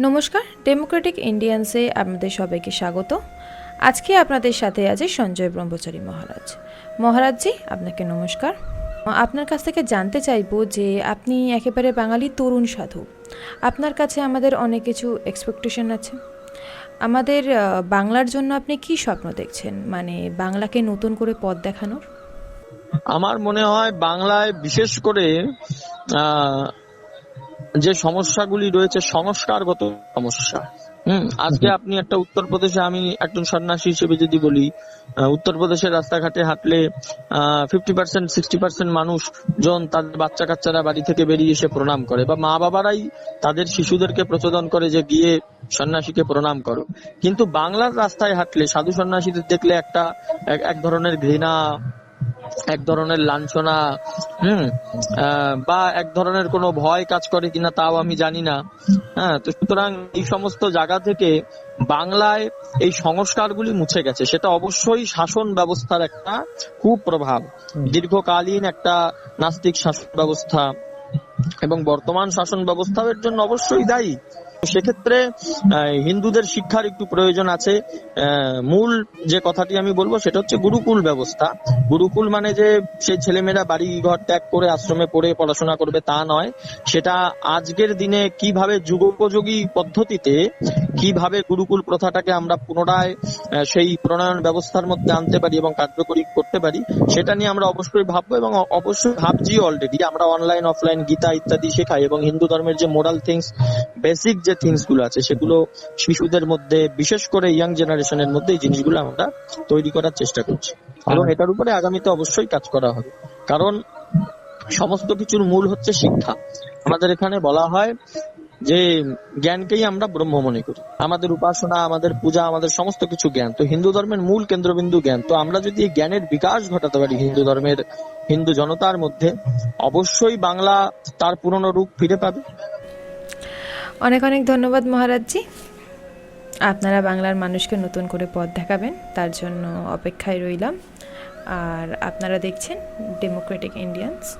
নমস্কার ডেমোক্রেটিক ইন্ডিয়ান্সে আপনাদের সবাইকে স্বাগত। আজকে আপনাদের সাথে আছে সঞ্জয় ব্রহ্মচারী মহারাজ। মহারাজজি, আপনাকে নমস্কার। আপনার কাছ থেকে জানতে চাইব যে আপনি একেবারে বাঙালি তরুণ সাধু। আপনার কাছে আমাদের অনেক কিছু এক্সপেকটেশন আছে। আমাদের বাংলার জন্য আপনি কি স্বপ্ন দেখছেন? মানে বাংলাকে নতুন করে পথ দেখানোর? আমার মনে হয় বাংলায় বিশেষ করে যে সমস্যাগুলি রয়েছে সংস্কারগত সমস্যা। হুম আজকে আপনি একটা উত্তরপ্রদেশে আমি একজন সন্ন্যাসী হিসেবে যদি বলি উত্তরপ্রদেশের রাস্তাঘাটে হাঁটলে ফিফটি পার্সেন্ট সিক্সটি পার্সেন্ট মানুষ জন তাদের বাচ্চা কাচ্চারা বাড়ি থেকে বেরিয়ে এসে প্রণাম করে। বা মা বাবারাই তাদের শিশুদেরকে প্রচোদন করে যে গিয়ে সন্ন্যাসীকে প্রণাম করো। কিন্তু বাংলার রাস্তায় হাঁটলে সাধু সন্ন্যাসীদের দেখলে একটা এক- এক ধরনের ঘৃণা এক ধরনের লাঞ্ছনা হম বা এক ধরনের কোনো ভয় কাজ করে কিনা তাও আমি জানি না। হ্যাঁ তো সুতরাং এই সমস্ত জায়গা থেকে বাংলায় এই সংস্কারগুলি মুছে গেছে। সেটা অবশ্যই শাসন ব্যবস্থার একটা কুপ্রভাব। দীর্ঘকালীন একটা নাস্তিক শাসন ব্যবস্থা এবং বর্তমান শাসন ব্যবস্থার জন্য অবশ্যই দায়ী। সেক্ষেত্রে হিন্দুদের শিক্ষার একটু প্রয়োজন আছে। মূল যে কথাটি আমি বলব সেটা হচ্ছে গুরুকুল ব্যবস্থা। গুরুকুল মানে যে সেই ছেলেমেয়েরা বাড়ি ঘর ত্যাগ করে, আশ্রমে পড়ে, পড়াশোনা করবে তা নয়। সেটা আজকের দিনে কীভাবে যুগোপযোগী পদ্ধতিতে কীভাবে গুরুকুল প্রথাটাকে আমরা পুনরায় সেই প্রণয়ন ব্যবস্থার মধ্যে আনতে পারি এবং কার্যকরী করতে পারি সেটা নিয়ে আমরা অবশ্যই ভাববো এবং অবশ্যই ভাবছি অলরেডি আমরা অনলাইন অফলাইন গীতা ইত্যাদি শেখাই এবং হিন্দু ধর্মের যে মোরাল থিংস বেসিক যে থিংসগুলো আছে সেগুলো শিশুদের মধ্যে বিশেষ করে ইয়াং জেনারেশনের মধ্যে এই জিনিসগুলো আমরা তৈরি করার চেষ্টা করছি। এবং এটার উপরে আগামীতে অবশ্যই কাজ করা হবে। কারণ সমস্ত কিছুর মূল হচ্ছে শিক্ষা। আমাদের এখানে বলা হয় যে জ্ঞানকেই আমরা ব্রহ্ম মনে করি। আমাদের উপাসনা, আমাদের পূজা, আমাদের সমস্ত কিছু জ্ঞান। তো হিন্দু ধর্মের মূল কেন্দ্রবিন্দু জ্ঞান। তো আমরা যদি জ্ঞানের বিকাশ ঘটাতে পারি হিন্দু ধর্মের, হিন্দু জনতার মধ্যে, অবশ্যই বাংলা তার পুরনো রূপ ফিরে পাবে। অনেক অনেক ধন্যবাদ মহারাজজি। আপনারা বাংলার মানুষকে নতুন করে পথ দেখাবেন, তার জন্য অপেক্ষায় রইলাম। আর আপনারা দেখছেন ডেমোক্রেটিক ইন্ডিয়ান্স